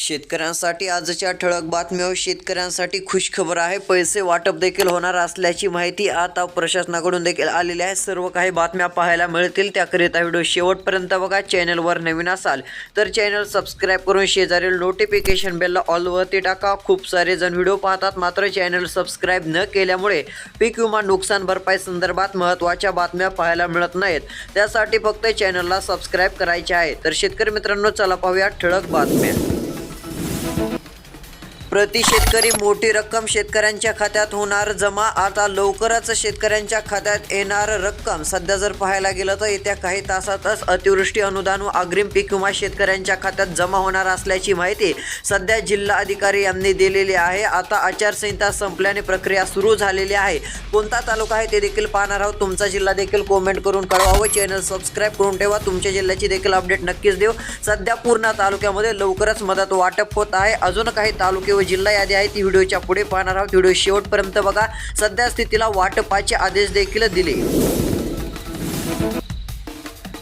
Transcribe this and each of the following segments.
शेतकऱ्यांसाठी आजच्या ठळक बातम्या शेतकऱ्यांसाठी खुशखबर आहे. पैसे वाटप देखील होणार असल्याची माहिती आता प्रशासनाकडून देखील आलेली आहे. सर्व काही बातम्या पाहायला मिळतील. त्याकरिता व्हिडिओ शेवटपर्यंत बघा. चॅनलवर नवीन असाल तर चॅनल सबस्क्राईब करून शेजारील नोटिफिकेशन बेलला ऑलवरती टाका. खूप सारे जण व्हिडिओ पाहतात. मात्र चॅनल सबस्क्राईब न केल्यामुळे पीक विमा नुकसान भरपाई संदर्भात महत्त्वाच्या बातम्या पाहायला मिळत नाहीत. त्यासाठी फक्त चॅनलला सबस्क्राईब करायचे आहे. तर शेतकरी मित्रांनो चला पाहूया ठळक बातम्या. प्रति शेतकरी मोठी रक्कम शेतकऱ्यांच्या खात्यात होणार जमा. आता लवकरच शेतकऱ्यांच्या खात्यात येणार रक्कम. सध्या जर पाहायला गेलं तर येत्या काही तासातच अतिवृष्टी अनुदान व अग्रिम पीक विमा शेतकऱ्यांच्या खात्यात जमा होणार असल्याची माहिती सध्या जिल्हा अधिकारी यांनी दिलेली आहे. आता आचारसंहिता संपल्याने प्रक्रिया सुरू झालेली आहे. कोणता तालुका आहे ते देखील पाहणार आहोत. तुमचा जिल्हा देखील कॉमेंट करून कळवावं. चॅनल सबस्क्राईब करून ठेवा. तुमच्या जिल्ह्याची देखील अपडेट नक्कीच देऊ. सध्या पूर्ण तालुक्यामध्ये लवकरच मदत वाटप होत आहे. अजून काही तालुके व जिल्हा यादी आहे ती व्हिडिओच्या पुढे पाहणार आहोत. व्हिडिओ शेवटपर्यंत बघा. सध्या स्थितीला वाटपाचे आदेश देखील दिले.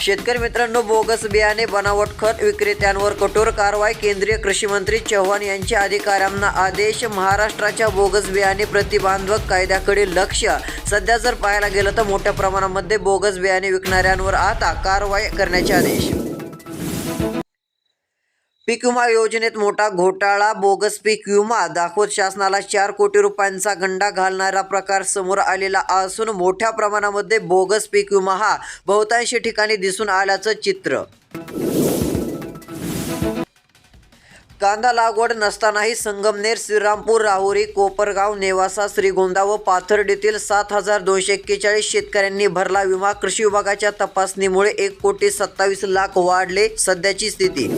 शेतकरी मित्रांनो बोगस बियाणे बनावट खत विक्रेत्यांवर कठोर कारवाई केंद्रीय कृषी मंत्री चव्हाण यांच्या अधिकाऱ्यांना आदेश महाराष्ट्राच्या बोगस बियाणे प्रतिबंधक कायद्याकडे लक्ष. सध्या जर पाहायला गेलं तर मोठ्या प्रमाणामध्ये बोगस बियाणे विकणाऱ्यांवर आता कारवाई करण्याचे आदेश. पीक विमा योजनेत मोठा घोटाळा बोगस पीक विमा दाखवत शासनाला चार कोटी रुपयांचा गंडा घालणारा प्रकार समोर आलेला असून मोठ्या प्रमाणामध्ये बोगस पीक विमा हा बहुतांशी ठिकाणी दिसून आल्याचं चित्र. कांदा लागवड नसतानाही संगमनेर श्रीरामपूर राहुरी कोपरगाव नेवासा श्रीगोंदा व पाथर्डीतील सात हजार दोनशे एक्केचाळीस शेतकऱ्यांनी भरला विमा. कृषी विभागाच्या तपासणीमुळे एक कोटी सत्तावीस लाख वाढले सध्याची स्थिती.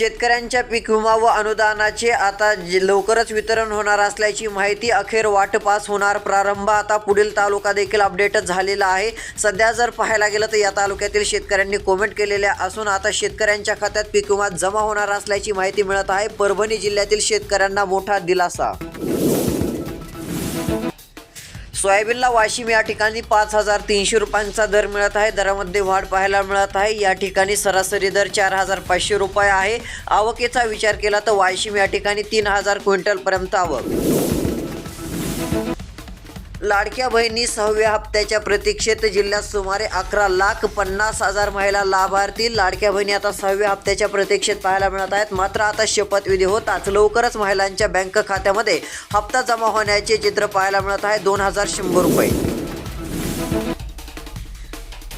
शेतकऱ्यांच्या पीक विमा व अनुदानाचे आता लवकरच वितरण होणार असल्याची माहिती अखेर वाटपास होणार. प्रारंभ आता पुढील तालुका देखील अपडेट झालेला आहे. सध्या जर पाहायला गेलं तर या तालुक्यातील शेतकऱ्यांनी कोमेंट केलेल्या असून आता शेतकऱ्यांच्या खात्यात पीक विमा जमा होणार असल्याची माहिती मिळत आहे. परभणी जिल्ह्यातील शेतकऱ्यांना मोठा दिलासा. सोयाबीनला वाशिम या ठिकाणी पाच हजार तीनशे रुपयांचा दर मिळत आहे. दरामध्ये वाढ पाहायला मिळत आहे. या ठिकाणी सरासरी दर चार हजार पाचशे रुपये आहे. आवकेचा विचार केला तर वाशिम या ठिकाणी तीन हजार क्विंटलपर्यंत आवक. लाडक्या बहिणी सहाव्या हप्त्याच्या प्रतीक्षेत जिल्ह्यात सुमारे अकरा लाख पन्नास हजार महिला लाभार्थी लाडक्या बहिणी आता सहाव्या हप्त्याच्या प्रतीक्षेत पाहायला मिळत आहेत. मात्र आता शपथविधी होताच लवकरच महिलांच्या बँक खात्यामध्ये हप्ता जमा होण्याचे चित्र पाहायला मिळत आहे. दोन हजार शंभर रुपये.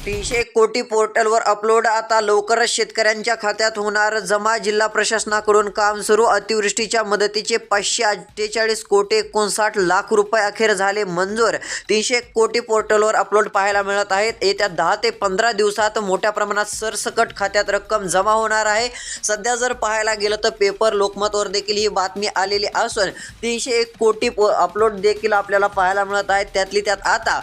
तीनशे कोटी पोर्टलवर अपलोड. आता लवकरच शेतकऱ्यांच्या खात्यात होणार जमा. जिल्हा प्रशासनाकडून काम सुरू. अतिवृष्टीच्या मदतीचे पाचशे अठ्ठेचाळीस कोटी एकोणसाठ लाख रुपये अखेर झाले मंजूर. तीनशे कोटी पोर्टलवर अपलोड पाहायला मिळत आहेत. येत्या दहा ते पंधरा दिवसात मोठ्या प्रमाणात सरसकट खात्यात रक्कम जमा होणार आहे. सध्या जर पाहायला गेलं तर पेपर लोकमतवर देखील ही बातमी आलेली असून तीनशे एक कोटी पो अपलोड देखील आपल्याला पाहायला मिळत आहेत. त्यातली त्यात आता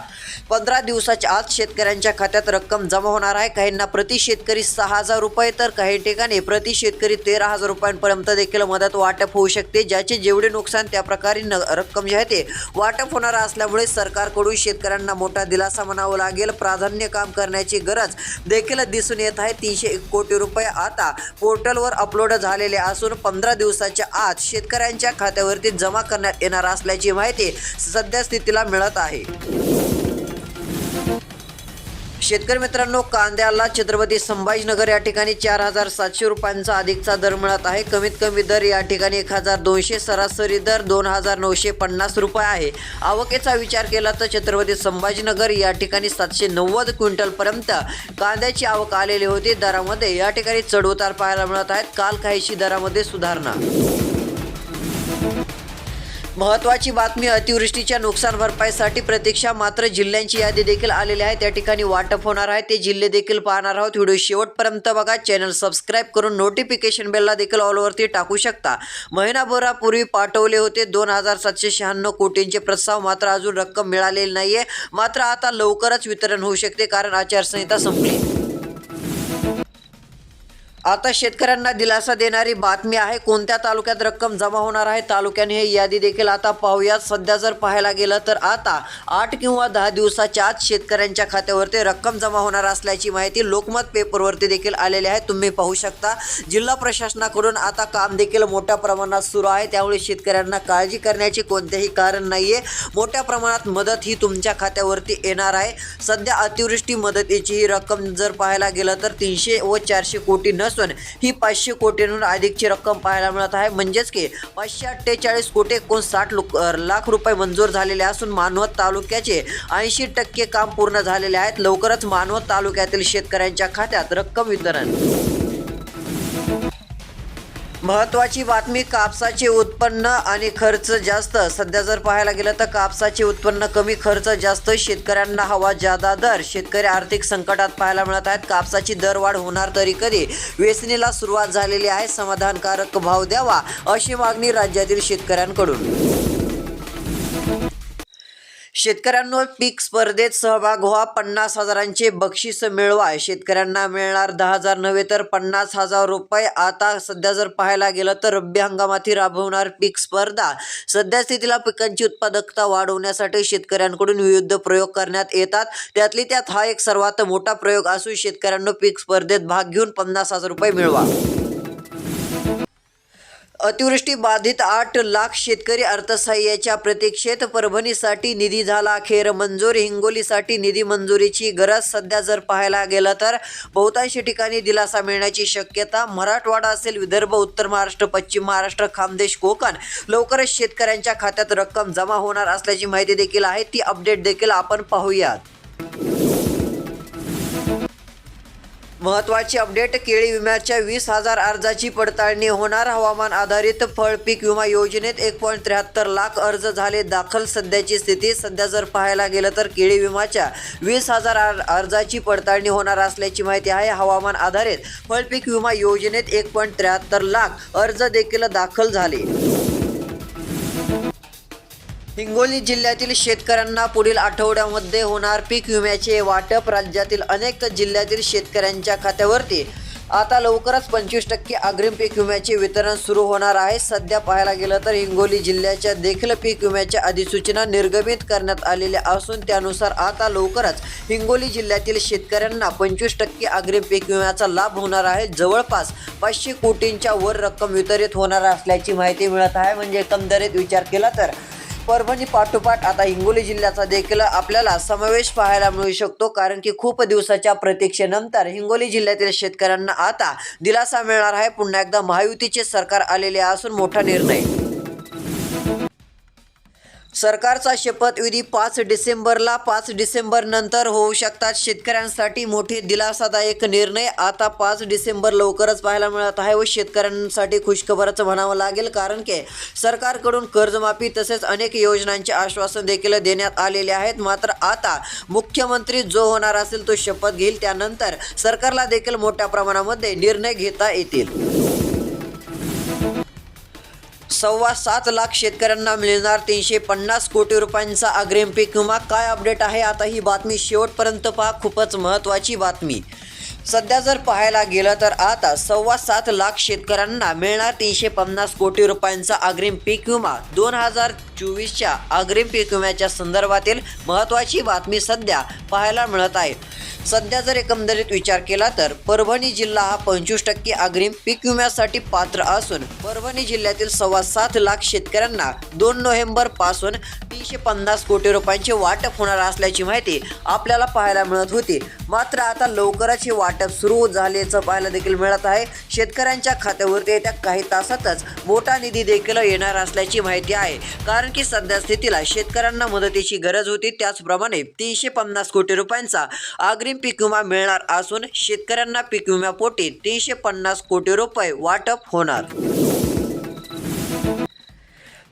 पंधरा दिवसाच्या आत शेतकऱ्यांच्या खात्यात रक्कम जमा जमा होणार आहे. काहींना प्रति शेतकरी सहा हजार रुपये तर काही ठिकाणी प्रति शेतकरी तेरा हजार रुपयांपर्यंत देखील मदत वाटप होऊ शकते ज्याचे जेवढे नुकसान त्या प्रकारे न रक्कम जी आहे ते वाटप होणार असल्यामुळे सरकारकडून शेतकऱ्यांना मोठा दिलासा म्हणावा लागेल. प्राधान्य काम करण्याची गरज देखील दिसून येत आहे. तीनशे एक कोटी रुपये आता पोर्टलवर अपलोड झालेले असून पंधरा दिवसाच्या आत शेतकऱ्यांच्या खात्यावरती जमा करण्यात येणार असल्याची माहिती सध्या स्थितीला मिळत आहे. शेतकरी मित्रांनो कांद्याला छत्रपती संभाजीनगर या ठिकाणी चार हजार सातशे रुपयांचा अधिकचा दर मिळत आहे. कमीत कमी दर या ठिकाणी एक हजार दोनशे सरासरी दर दोन हजार नऊशे पन्नास रुपये आहे. आवकेचा विचार केला तर छत्रपती संभाजीनगर या ठिकाणी सातशे नव्वद क्विंटलपर्यंत कांद्याची आवक आलेली होती. दरामध्ये या ठिकाणी चढउतार पाहायला मिळत आहेत. काल काहीशी दरामध्ये सुधारणा. महत्वाची बातमी अतिवृष्टीच्या नुकसान भरपाईसाठी प्रतीक्षा मात्र जिल्ह्यांची यादी देखील आलेली आहे. त्या ठिकाणी वाटप होणार आहे. ते जिल्हे देखील पाहणार आहोत. व्हिडिओ शेवटपर्यंत बघा. चॅनल सबस्क्राईब करून नोटिफिकेशन बेलला देखील ऑलवरती टाकू शकता. महिनाभरापूर्वी पाठवले होते. दोन हजार सातशे शहाण्णव कोटींचे प्रस्ताव मात्र अजून रक्कम मिळालेली नाहीये. मात्र आता लवकरच वितरण होऊ शकते कारण आचारसंहिता संपली. आता शेतकऱ्यांना दिलासा देणारी बातमी आहे. कोणत्या तालुक्यात रक्कम जमा होणार आहे? तालुक्याने हे यादी देखील आता पाहूयात. सध्या जर पाहायला गेलं तर आता आठ किंवा दहा दिवसाच्या आत शेतकऱ्यांच्या खात्यावरती रक्कम जमा होणार असल्याची माहिती लोकमत पेपरवरती देखील आलेली आहे. तुम्ही पाहू शकता. जिल्हा प्रशासनाकडून आता काम देखील मोठ्या प्रमाणात सुरू आहे. त्यामुळे शेतकऱ्यांना काळजी करण्याचे कोणतेही कारण नाही आहे मोठ्या प्रमाणात मदत ही तुमच्या खात्यावरती येणार आहे. सध्या अतिवृष्टी मदतीची ही रक्कम जर पाहायला गेलं तर तीनशे व चारशे कोटी न असून ही पाचशे कोटींहून अधिकची रक्कम पाहायला मिळत आहे. म्हणजेच की पाचशे अठ्ठेचाळीस कोटी एकोणसाठ लोक लाख रुपये मंजूर झालेले असून मानवत तालुक्याचे ऐंशी टक्के काम पूर्ण झालेले आहेत. लवकरच मानवत तालुक्यातील शेतकऱ्यांच्या खात्यात रक्कम वितरण. महत्वाची बातमी कापसाचे उत्पन्न आणि खर्च जास्त. सध्या जर पाहायला गेलं तर कापसाचे उत्पन्न कमी खर्च जास्त शेतकऱ्यांना हवा जादा दर. शेतकरी आर्थिक संकटात पाहायला मिळत आहेत. कापसाची दरवाढ होणार तरी कधी? वेचणीला सुरुवात झालेली आहे. समाधानकारक भाव द्यावा अशी मागणी राज्यातील शेतकऱ्यांकडून. शेतकऱ्यांनो पीक स्पर्धेत सहभाग व्हा. पन्नास हजारांचे बक्षीस मिळवा शेतकऱ्यांना मिळणार दहा हजार नव्हे तर पन्नास हजार रुपये. आता सध्या जर पाहायला गेलं तर रब्बी हंगामाती राबवणार पीक स्पर्धा सध्या स्थितीला पिकांची उत्पादकता वाढवण्यासाठी शेतकऱ्यांकडून विविध प्रयोग करण्यात येतात. त्यातली त्यात हा एक सर्वात मोठा प्रयोग असून शेतकऱ्यांना पीक स्पर्धेत भाग घेऊन पन्नास हजार रुपये मिळवा. अतिवृष्टी बाधित आठ लाख शेतकरी अर्थसहाय्याच्या प्रतीक्षेत परभणीसाठी निधी झाला अखेर. मंजूर हिंगोलीसाठी निधी मंजुरीची गरज सध्या जर पाहायला गेलं तर बहुतांश ठिकाणी दिलासा मिळण्याची शक्यता. मराठवाडा असेल विदर्भ उत्तर महाराष्ट्र पश्चिम महाराष्ट्र खामदेश कोकण. लवकरच शेतकऱ्यांच्या खात्यात रक्कम जमा होणार असल्याची माहिती देखील आहे. ती अपडेट देखील आपण पाहूयात. महत्त्वाची अपडेट केळी विम्याच्या वीस हजार अर्जाची पडताळणी होणार. हवामान आधारित फळ पीक विमा योजनेत एक पॉईंट त्र्याहत्तर लाख अर्ज झाले. दाखल सध्याची स्थिती सध्या जर पाहायला गेलं तर केळी विमाच्या वीस हजार अर्जाची पडताळणी होणार असल्याची माहिती आहे. हवामान आधारित फळपीक विमा योजनेत एक पॉईंट त्र्याहत्तर लाख अर्ज देखील दाखल झाले. हिंगोली जिल्ह्यातील शेतकऱ्यांना पुढील आठवड्यामध्ये होणार पीक विम्याचे वाटप राज्यातील अनेक जिल्ह्यातील शेतकऱ्यांच्या खात्यावरती. आता लवकरच पंचवीस टक्के अग्रिम पीक विम्याचे वितरण सुरू होणार आहे. सध्या पाहायला गेलं तर हिंगोली जिल्ह्याच्या देखील पीक विम्याच्या अधिसूचना निर्गमित करण्यात आलेल्या असून त्यानुसार आता लवकरच हिंगोली जिल्ह्यातील शेतकऱ्यांना पंचवीस टक्के अग्रिम पीक विम्याचा लाभ होणार आहे. जवळपास पाचशे कोटींच्या वर रक्कम वितरित होणार असल्याची माहिती मिळत आहे. म्हणजे एकंदरीत विचार केला तर परभणी पाठोपाठ आता हिंगोली जिल्ह्याचा देखील आपल्याला समावेश पाहायला मिळू शकतो. कारण की खूप दिवसाच्या प्रतीक्षेनंतर हिंगोली जिल्ह्यातील शेतकऱ्यांना आता दिलासा मिळणार आहे. पुन्हा एकदा महायुतीचे सरकार आलेले असून मोठा निर्णय. सरकारचा शपथविधी पाच डिसेंबरला पाच डिसेंबर नंतर होऊ शकतात. शेतकऱ्यांसाठी मोठे दिलासादायक निर्णय आता पाच डिसेंबर लवकरच पाहायला मिळत आहे व शेतकऱ्यांसाठी खुशखबरच म्हणावं लागेल कारण की सरकारकडून कर्जमाफी तसेच अनेक योजनांचे आश्वासन देखील देण्यात आलेले आहेत. मात्र आता मुख्यमंत्री जो होणार असेल तो शपथ घेईल. त्यानंतर सरकारला देखील मोठ्या प्रमाणामध्ये निर्णय घेता येतील. सव्वा सात लाख शेतकऱ्यांना मिळणार तीनशे पन्नास कोटी रुपयांचा अग्रिम पीक विमा. काय अपडेट आहे? आता ही बातमी शेवटपर्यंत पहा. खूपच महत्त्वाची बातमी. सध्या जर पाहायला गेलं तर आता सव्वा सात लाख शेतकऱ्यांना मिळणार तीनशे पन्नास कोटी रुपयांचा अग्रिम पीक विमा. दोन हजार चोवीसच्या अग्रिम पीक विम्याच्या संदर्भातील महत्त्वाची बातमी सध्या पाहायला मिळत आहे. सध्या जर एकंदरीत विचार केला तर परभणी जिल्हा हा पंचवीस टक्के अग्रिम पीक विम्यासाठी पात्र असून परभणी जिल्ह्यातील सव्वा सात लाख शेतकऱ्यांना दोन नोव्हेंबरपासून तीनशे पन्नास कोटी रुपयांचे वाटप होणार असल्याची माहिती आपल्याला पाहायला मिळत होती. मात्र आता लवकरच हे वाटप सुरू झाल्याचं पाहायला देखील मिळत आहे. शेतकऱ्यांच्या खात्यावरती येत्या काही तासातच मोठा निधी देखील येणार असल्याची माहिती आहे. कारण की सध्या स्थितीला शेतकऱ्यांना मदतीची गरज होती. त्याचप्रमाणे तीनशे पन्नास कोटी रुपयांचा अग्रिम पीक विमा मिळणार असून शेतकऱ्यांना पीक विम्यापोटी तीनशे पन्नास कोटी रुपये वाटप होणार.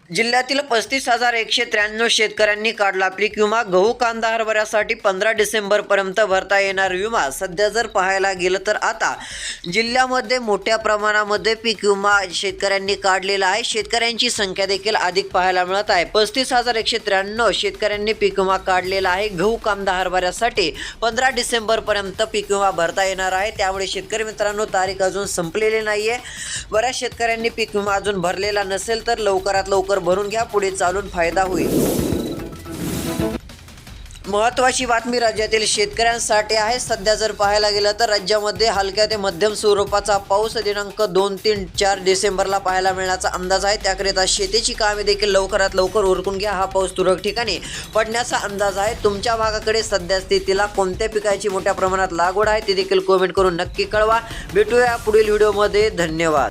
जिल्ह्यातील पस्तीस हजार एकशे त्र्याण्णव शेतकऱ्यांनी काढला पीक विमा. गहू कांदा हरभऱ्यासाठी पंधरा डिसेंबरपर्यंत भरता येणार विमा. सध्या जर पाहायला गेलं तर आता जिल्ह्यामध्ये मोठ्या प्रमाणामध्ये पीक विमा शेतकऱ्यांनी काढलेला आहे. शेतकऱ्यांची संख्या देखील अधिक पाहायला मिळत आहे. पस्तीस हजार एकशे त्र्याण्णव शेतकऱ्यांनी पीक विमा काढलेला आहे. गहू कांदा हरभऱ्यासाठी पंधरा डिसेंबरपर्यंत पीक विमा भरता येणार आहे. त्यामुळे शेतकरी मित्रांनो तारीख अजून संपलेली नाही आहे बऱ्याच शेतकऱ्यांनी पीक विमा अजून भरलेला नसेल तर लवकरात लवकर भरून घ्या पुढे चालून फायदा होईल. महत्वाची बातमी राज्यातील शेतकऱ्यांसाठी आहे. सध्या जर पाहायला गेलं तर राज्यामध्ये हलक्या ते मध्यम स्वरूपाचा पाऊस दिनांक दोन तीन चार डिसेंबरला पाहायला मिळण्याचा अंदाज आहे. त्याकरिता शेतीची कामे देखील लवकरात लवकर उरकून घ्या. हा पाऊस तुरळक ठिकाणी पडण्याचा अंदाज आहे. तुमच्या भागाकडे सध्या स्थितीला कोणत्या पिकाची मोठ्या प्रमाणात लागवड आहे ते देखील कमेंट करून नक्की कळवा. भेटूया पुढील व्हिडिओमध्ये धन्यवाद.